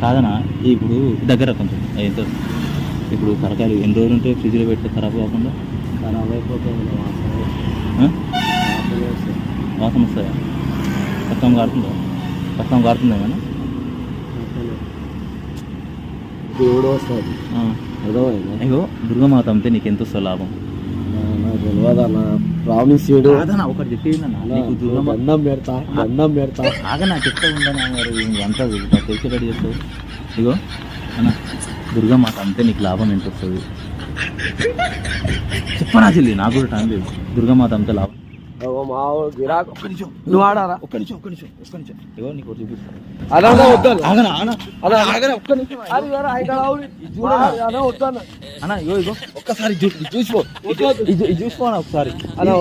కాదనా ఇప్పుడు దగ్గర కొంచెం ఎంత? ఇప్పుడు తరకాయలు ఎన్ని రోజులు ఉంటే ఫ్రిడ్జ్లో పెడితే ఖరాబ్ కాకుండా? ఖరాబ్ అయిపోతుంది వాసన వస్తాయా కష్టం కారుతుందా? కష్టం కారుతుందా ఏమైనా వాసన. దేవుడు వస్తుంది. అర్థమైందా అయ్యో దుర్గమాత అమ్మితే నీకు ఎంత వస్తుంది లాభం? నా- నాకు తెలియదు అన్న ప్రామిస్డ్ కాదన్నా ఒకటి చెప్పేదన్నా నీకు దుర్గమాత దండం పెడతా దండం పెడతా. ఆగనా చెప్తా ఉండనా మరి అంతా తెలిసేటట్టు చేస్తావు. ఇగో అన్న దుర్గమాత అంతే నీకు లాభం ఎంత వస్తుంది? చెప్పనా చెల్లి నాకు కూడా టైం లేదు. దుర్గమాత అంతే లాభం మా గిరాకు. నువ్వు ఆడారా? ఒక్క నిమిషం ఒక్క నిమిషం ఒక్క నిమిషం. ఇగో నీకు చూపిస్తాను అలా వద్దాను ఆగనా? అలా ఆగనా? ఒక్క నిమిషం. అది వేరే హైదరాబాద్ ఆవుని. అలా వద్దాను అన్న. ఇగో ఇగో ఒక్కసారి చూ- ఇది అన్న ఒకసారి. అలా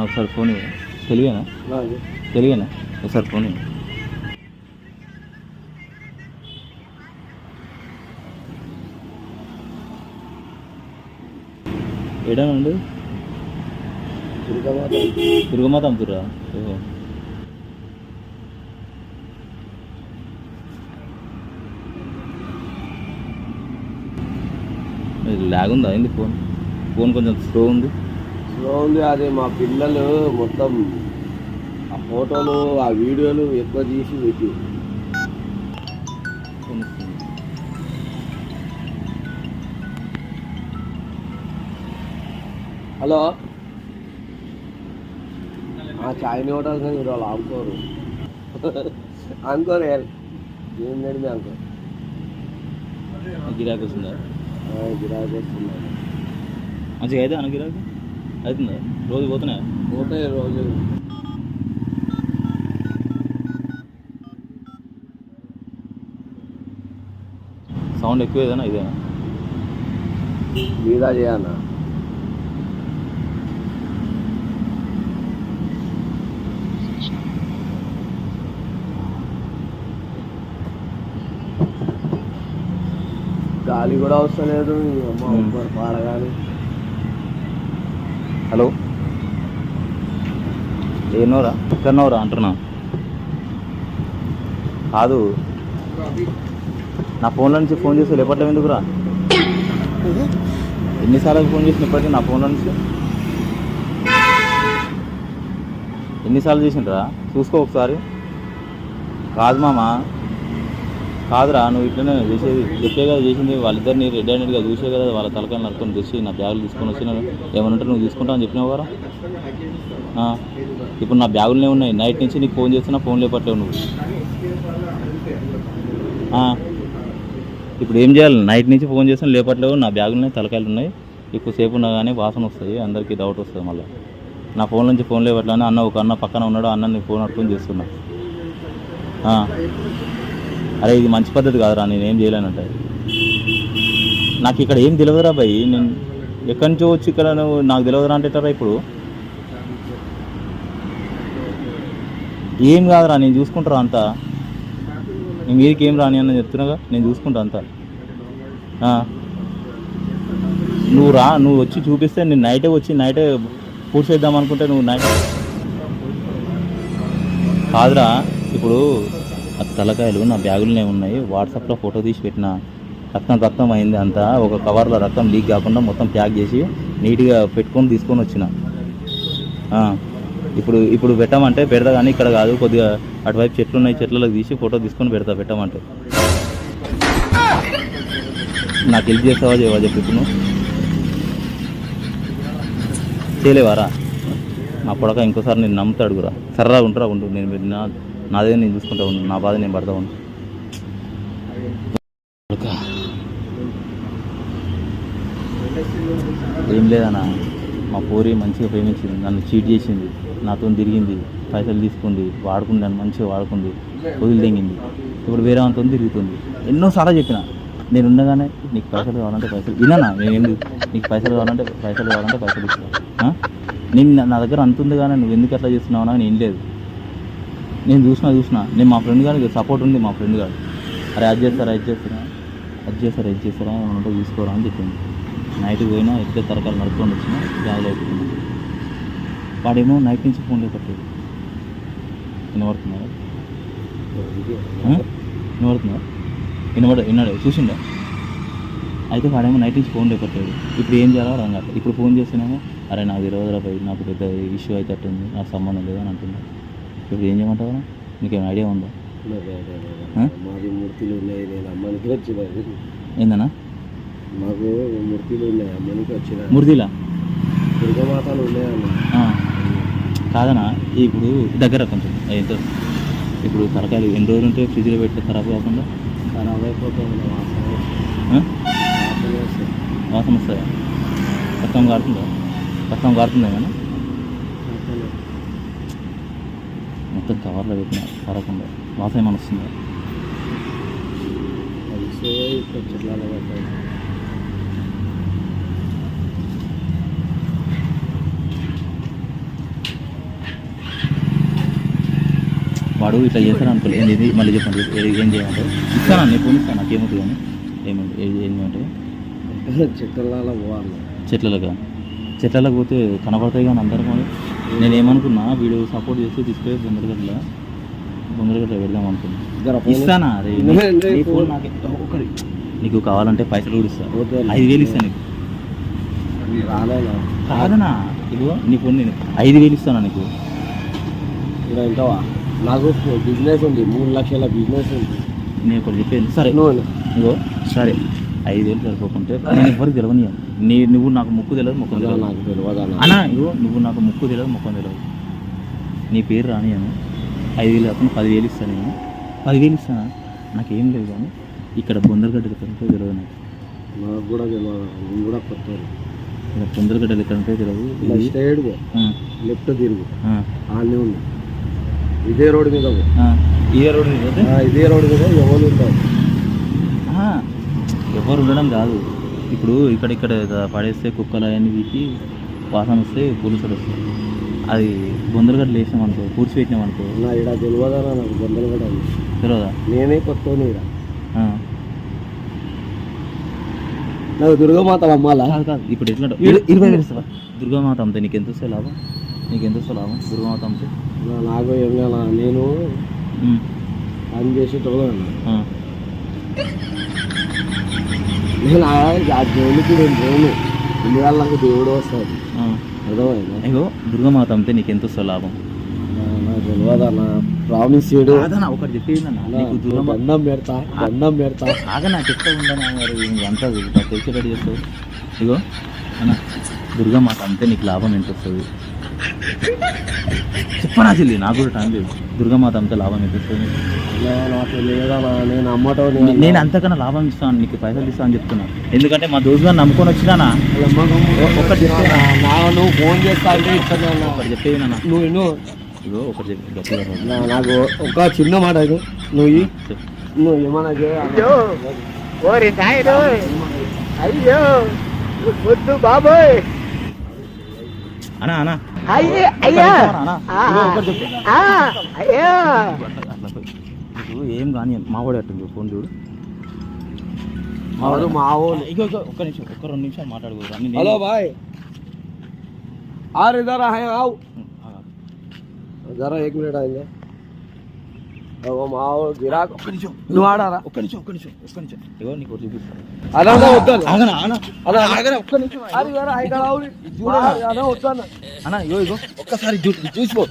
ఒకసారి ఫోన్ అలాగే. తెలుగేనా ఒకసారి ఫోన్ ఇవ్వు. ఏడా నుండి దుర్గమాత. దుర్గమాత అమ్ముతురా ఓహో. లాగ్ ఉందా అయింది ఫోన్? ఫోన్ కొంచెం స్లో ఉంది. ఉంది అది మా పిల్లలు మొత్తం ఆ ఫోటోలు ఆ వీడియోలు ఎక్కువ తీసి పెట్టి వస్తుంది. హలో? ఆ చాయ్ హోటల్ కానీ మీరు వాళ్ళు ఆడుకోరు అనుకోరు ఏం నడిమి అనుకో గిరాకీ వస్తుందా? గిరాకీ వస్తున్నాయి మంచిగా అయితే అన్న గిరాకీ? అవుతుందా రోజు పోతున్నాయా? పోతే రోజు సౌండ్ ఎక్కువ ఏదైనా ఇదేనా? మీద చేయన్నా గాలి కూడా వస్తలేదు అమ్మ Hmm. ఒక్కరు పాడగాలి హలో. ఎన్నోరా ఎక్కడనోరా అంటున్నా. కాదు. నా ఫోన్లో నుంచి ఫోన్ చేసి లేపట్లేవు ఎందుకురా? ఎన్నిసార్లు ఫోన్ చేసిన ఇప్పటికీ నా ఫోన్లో నుంచి? ఎన్నిసార్లు చేసిండ్రా? చూసుకో ఒకసారి. కాదు మామ. కాదురా నువ్వు ఇట్లనే చేసేది చెప్పే కదా చేసింది వాళ్ళిద్దరిని రెడ్ హ్యాండెడ్గా చూసే కదా వాళ్ళ తలకాయలు నడుకొని తెచ్చి నా బ్యాగులు తీసుకొని వచ్చిన ఏమైనా ఉంటే నువ్వు తీసుకుంటావు అని చెప్పినావు కదా? ఇప్పుడు నా బ్యాగులనే ఉన్నాయి నైట్ నుంచి నీకు ఫోన్ చేస్తున్నా ఫోన్ లేపట్లేవు నువ్వు. ఇప్పుడు ఏం చేయాలి? నైట్ నుంచి ఫోన్ చేసిన లేపట్లేవు నా బ్యాగులనే తలకాయలు ఉన్నాయి. ఎక్కువ సేపు ఉన్నా కానీ వాసన వస్తుంది అందరికీ డౌట్ వస్తుంది మళ్ళీ. నా ఫోన్ నుంచి ఫోన్ లేవట్లని అన్న ఒక అన్న పక్కన ఉన్నాడు అన్న నీ ఫోన్ పట్టుకొని చేస్తున్నా. అరే ఇది మంచి పద్ధతి కాదురా నేను ఏం చేయలేనంటే నాకు ఇక్కడ ఏం తెలియదురా భయ్ నేను ఎక్కడి నుంచో వచ్చి ఇక్కడ నువ్వు నాకు తెలియదురా అంటేటారా ఇప్పుడు? ఏం కాదురా నేను చూసుకుంటారా అంతా? నేను మీరికి ఏం రాని అని చెప్తున్నాగా నేను చూసుకుంటా అంతా. నువ్వు రా నువ్వు వచ్చి చూపిస్తే నేను నైటే వచ్చి నైటే పూర్తి చేద్దాం అనుకుంటే నువ్వు నైట్ కాదురా ఇప్పుడు ఆ తలకాయలు నా బ్యాగులోనే ఉన్నాయి. వాట్సాప్లో ఫోటో తీసి పెట్టిన రక్తం రక్తం అయింది అంతా. ఒక కవర్లో రక్తం లీక్ కాకుండా మొత్తం ప్యాక్ చేసి నీట్గా పెట్టుకొని తీసుకొని వచ్చిన. ఇప్పుడు ఇప్పుడు పెట్టమంటే పెడతా కానీ ఇక్కడ కాదు. కొద్దిగా అటువైపు చెట్లు ఉన్నాయి. చెట్లలోకి తీసి ఫోటో తీసుకొని పెడతా పెట్టమంటే. నాకు హెల్ప్ చేస్తావా చేయవా చెప్పి ఇప్పుడు చేయలేవారా? నా పొడక ఇంకోసారి నేను నమ్ముతాడుగురా. సర్రా సరదా ఉంటారా ఉండు. నేను మీరు నా నాదే నేను చూసుకుంటా ఉన్నాను నా బాధ నేను పడతా ఉన్నాను ఏం లేదన్నా మా పూరి మంచిగా ప్రేమించింది నన్ను చీట్ చేసింది నాతో తిరిగింది పైసలు తీసుకుంది వాడుకుంది నన్ను మంచిగా వాడుకుంది వదిలిదెంగింది ఇప్పుడు వేరే అంతా తిరుగుతుంది. ఎన్నోసార్లు చెప్పిన నేను ఉండగానే నీకు పైసలు కావాలంటే పైసలు విననా నేను నీకు పైసలు కావాలంటే పైసలు కావాలంటే పైసలు ఇస్తాను నేను నా- దగ్గర అంత ఉంది కానీ నువ్వు ఎందుకు అట్లా చేస్తున్నావు అని నేను లేదు. నేను చూసినా చూసిన. నేను మా ఫ్రెండ్ గారికి సపోర్ట్ ఉంది మా ఫ్రెండ్ గారు అరే అది చేస్తారా ఇది చేస్తారా? అది చేస్తారా ఇది చేస్తారా? ఏమైనా ఉంటే తీసుకోరా అని చెప్పింది నైట్ పోయినా ఇద్దరు తరకాలు నడుపుకొని వచ్చిన జాగ్రత్త అయిపోయింది వాడేమో నైట్ నుంచి ఫోన్ లేపట్లేదు. వినబడుతున్నారా ఆ? వినబడుతుందా? వినబడ విన్నాడు చూసిండా? అయితే వాడేమో నైట్ నుంచి ఫోన్ లేపట్లేదు. ఇప్పుడు ఏం చేయాలో కాదు ఇప్పుడు ఫోన్ చేస్తున్నామో అరే నాకు ఇరవై పోయి నాకు పెద్ద ఇష్యూ అయితే అట్టుంది నాకు సంబంధం లేదని అంటున్నా ఇప్పుడు ఏం చేయమంటావు? నీకేమైనా ఐడియా ఉందా? మాది మూర్తిలు ఉన్నాయి నేను అమ్మనికి వచ్చిన. ఏందన్నా? మాకు మూర్తిలు ఉన్నాయి అమ్మనికి వచ్చిన. మురిదిలా దుర్గమాతలు ఉన్నాయన్న. ఆ. కాదనా ఇప్పుడు దగ్గర కొంచెం ఎంత ఇప్పుడు తరకాయలు ఎన్ని రోజులు ఉంటే ఫ్రిడ్జ్లో పెడితే ఖరాబ్ కాకుండా? ఖరాబ్ అయిపోతుంది వాసన వస్తాయా? కష్టం కారుతుందా? కష్టం కారుతుందా ఏమైనా వాసన. మొత్తం కవర్లో పెట్టిన కారకుండా వాసన ఏమైనా వస్తుందా చెట్లలో వాడు ఇట్లా చేస్తాడు అనుకోలేదు ఇది? మళ్ళీ చెప్పండి. ఏం చేయమంటారు ఇస్తాను? నేను ఫోన్ ఇస్తాను? నాకేమవుతుంది కానీ. ఏమంటే ఏది ఏం చేయమంటారు చెట్లలో పోవాలి. చెట్లలోగా చెట్లలోకి పోతే కనపడతాయి కానీ అందరం నేను ఏమనుకున్నా వీడు సపోర్ట్ చేసి తీసుకెళ్ళి బొందరగడ్డ బొందరగడ్డ పెడదాం అనుకున్నా. ఇస్తానా? నీ ఫోన్. నాకే. నీకు కావాలంటే పైసలు కూడా ఇస్తా. ఐదు వేలు ఇస్తాను నీకు. కాదనా ఇదిగో నీ ఫోన్ నేను ఐదు వేలు ఇస్తాను నీకు? ఇక్కడ వింటావా నాకు బిజినెస్ ఉంది మూడు లక్షల బిజినెస్ ఉంది. నేను ఒకటి చెప్పాను సరే. ఇగో సరే. ఐదు వేలు సరిపోకుంటే నేను ఎవరికి తెలియనియను నీ నువ్వు నాకు ముక్కు తెలియదు ముఖం తెలియదు అన్నా ఇగో నువ్వు నాకు ముక్కు తెలియదు ముఖం తెలియదు నీ పేరు రానియను ఐదు వేలు కాకుండా పదివేలు ఇస్తాను నేను. పదివేలు ఇస్తానా నాకేం లేదు కానీ ఇక్కడ బొందరగడ్డ ఎక్కడంటే తెలియదు నాకు. నాకు కూడా తెలియదు కూడా కొత్త ఇక్కడ బొందరగడ్డ ఎక్కడంటే తెలియదు ఇది ఆ, లెఫ్ట్ తిరుగు. ఆనే ఉంది ఇదే రోడ్ మీద. ఏ రోడ్డు మీద ఇదే రోడ్ మీద ఎవరు ఉంటావు ఆ, ఎవరు ఉండడం కాదు. ఇప్పుడు ఇక్కడ ఇక్కడ పడేస్తే కుక్కలు అవన్నీ వీకి వాసన వస్తే పోలీసులు వస్తాయి. అది బొందరగడ్డ వేసాం అనుకో కూర్చి పెట్టినాం అనుకో నా ఇక్కడ తెలియదా నాకు ఉంది. తెలియదా? నేనే కొత్త. నాకు దుర్గమాత అమ్మాలా? కాదు కాదు ఇప్పుడు ఎట్లా ఇర- ఇరవై వేలు దుర్గామాత అమ్మితే నీకు ఎంత వస్తే లాభం? నీకు ఎంత వస్తే లాభం? దుర్గామాత అమ్మితే? నాకు ఏం లేదా నేను పని చేసేటోళ్ళు. నేను ఆ దేవునికి నేను పోను ఇందువల్ల నాకు దేవుడు వస్తుంది. అర్థమైందా? అయ్యో దుర్గామాత అమ్మితే నీకు ఎంత వస్తే లాభం. నా- నాకు తెలియదు అన్న. ప్రామిస్ చేయడు. కాదన్నా ఒకటి నీకు దుర్గమా దండం పెడతా దండం పెడతా. ఆగనా చెప్తా ఉండనా మరి? నువ్వు అంతా తెలిసేటట్టు చేస్తావు. ఇగో అన్న దుర్గామాత అంతే నీకు లాభం ఎంత వస్తుంది చెప్పనా చెల్లి నాకు కూడా టైం లేదు దుర్గామాత అంతా లాభం ఎంత వస్తుంది నేను అమ్మటో నే- నేను అంతకన్నా లాభం ఇస్తాను నీకు పైసలు ఇస్తాను అని చెప్తున్నా ఎందుకంటే మా దోస్తు గారు నమ్ముకొని వచ్చినానా ఒకటి నా నువ్వు ఫోన్ చేస్తా అంటే ఇస్తాను అన్న. ఒకటి చెప్పేది నాన్న నువ్వు విను. ఒకటి చెప్పి నాకు ఒక చిన్న మాట ఇది నువ్వు ఇయ్యి. చెప్పు. నువ్వు ఏమన్నా చేయ అయ్యో వద్దు బాబోయ్ అనా అనా అయ్యా ఏం కానీ మావాడు అట్టుంది ఫోన్ చూడు. మావాడు మావోడు ఇక ఒక్క నిమిషం ఒక్క రెండు నిమిషాలు మాట్లాడుకోరు అన్ని హలో బాయ్. ఆరు జరా జరా ఏక్ మినిట్ ఆయిందా మా గిరాకు. ఒక్క నిమిషం. నువ్వు ఆడారా? ఒక్క నిమిషం ఒక్క నిమిషం ఒక్క నిమిషం. ఇగో నీకు చూపిస్తాను అలా వద్దాను ఒక్కసారి చూసిపో.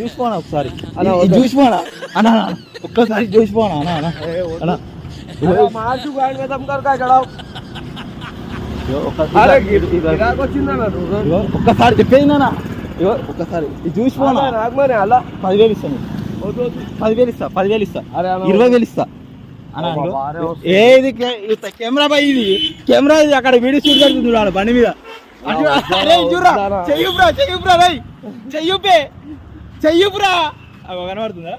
చూసిపోనా ఒకసారి? అలా చూసిపోనా? అన్న ఒక్కసారి చూసిపోనా? అన్న అన్న. అన్న. ఒక్కసారి చెప్పేది నానా? ఒక్కసారి. చూసిపోనా? నాకు అలా. పదివేలు ఇస్తాను. పదివేలు ఇస్తా పదివేలు ఇస్తా. ఇరవై వేలు ఇస్తా. ఏ ఇది కెమెరా బై ఇది? కెమెరా ఇది అక్కడ వీడియో షూట్ జరుగుతుంది చూడాలి బండి మీద. చెయ్యుపురా చెయ్యుపురా రై చెయ్యుపే. చెయ్యుపురా. అగో కనబడుతుందా?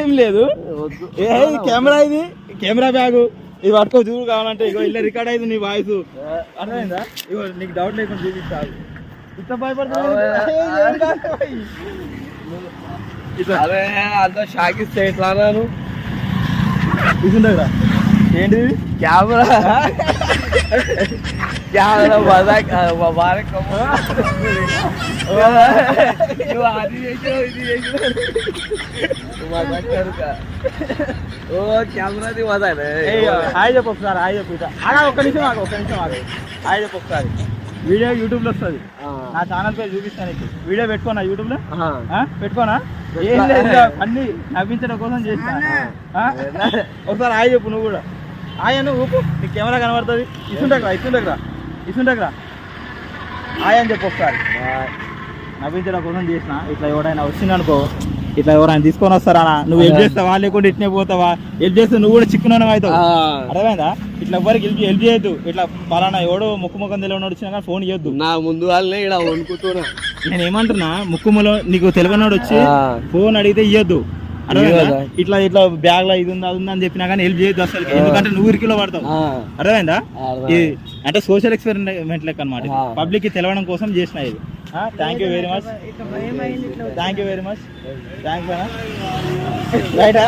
ఏం లేదు. వద్దు. ఏ ఇది కెమెరా ఇది? Camera bag. ఇది పట్టుకో చూడు కావాలంటే. ఇగో ఇలా రికార్డ్ అయింది నీ వాయిస్ అర్థమైందా? ఇగో నీకు డౌట్ లేకుండా చూపిస్తా. ఇట్లా భయపడుతున్నావు? అరే అంత షాకిస్తే ఎట్లా అన్నాను తీసుండగా ఏంటిది? కెమెరా. కెమెరా మజాక్ మబారక్ నువ్వు అది చేసినావు ఇది చేసినావు. మజాక్ కనుక. ఓ కెమెరాది మజానే హాయ్ చెప్పు ఒకసారి హాయ్ చెప్పు ఆగా ఒక్క నిమిషం ఆగు ఒక్క నిమిషం ఆగు. హాయ్ చెప్పు ఒకసారి. వీడియో యూట్యూబ్లో వస్తుంది. నా ఛానల్ పేరు చూపిస్తాను నీకు. వీడియో పెట్టుకోనా యూట్యూబ్లో? పెట్టుకోనా? ఏం లేదు అన్ని నవ్వించడం కోసం చేస్తా. ఆ? ఒకసారి హాయ్ చెప్పు నువ్వు కూడా. అని ఊపు. నీకు కెమెరా కనబడుతుంది. ఇస్తుండకరా ఇస్తుండకరా ఇస్తుండకరా హాయ్ అని చెప్పు ఒకసారి. నవ్వించడం కోసం చేసిన. ఇట్లా ఎవడైనా వచ్చిందనుకో ఇట్లా ఎవరైనా తీసుకొని వస్తారా నువ్వు హెల్ప్ చేస్తావా? లేకుంటే ఇట్నే పోతావా? హెల్ప్ చేస్తే నువ్వు కూడా చిక్కున అవుతావు. అర్థమైందా? ఇట్లా ఎవరికి హెల్ప్ హెల్ప్ చేయొద్దు. ఇట్లా పలానా ఎవడో ముక్కు ముఖం తెలియని వచ్చినా కానీ ఫోన్ ఇవ్వద్దు నా ముందు వాళ్ళనే ఇక్కడ వణుకుతున్నా. నేను ఏమంటున్నా ముక్కుములో నీకు తెలియనోడు వచ్చి. ఫోన్ అడిగితే ఇయ్యొద్దా? ఇట్లా ఇట్లా బ్యాగ్లో ఇది ఉందా అది ఉందా అని చెప్పినా కానీ హెల్ప్ చేయొద్దు అసలు ఎందుకంటే నువ్వు ఇరికిలో పడతావు. అర్థమైందా? అంటే సోషల్ ఎక్స్పెరిమెంట్ లెక్క అనమాట. పబ్లిక్కి తెలవడం కోసం చేసిన ఇది. Thank you very much thank you very much thank you రైటా.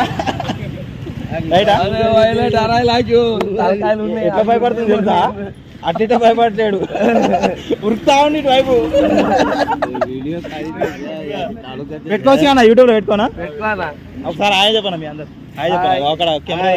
ఎట్లా భయపడుతుంది తెలుసా? అట్ట భయపడలేడు ఉరుకుతా ఉండి వైపు. వీడియో పెట్టుకోవచ్చు అన్న యూట్యూబ్లో పెట్టుకోనా? పెట్టుకోనా? ఒకసారి హాయ్ చెప్పనా మీ అందరు? హాయ్ చెప్పనా? అక్కడ కెమెరా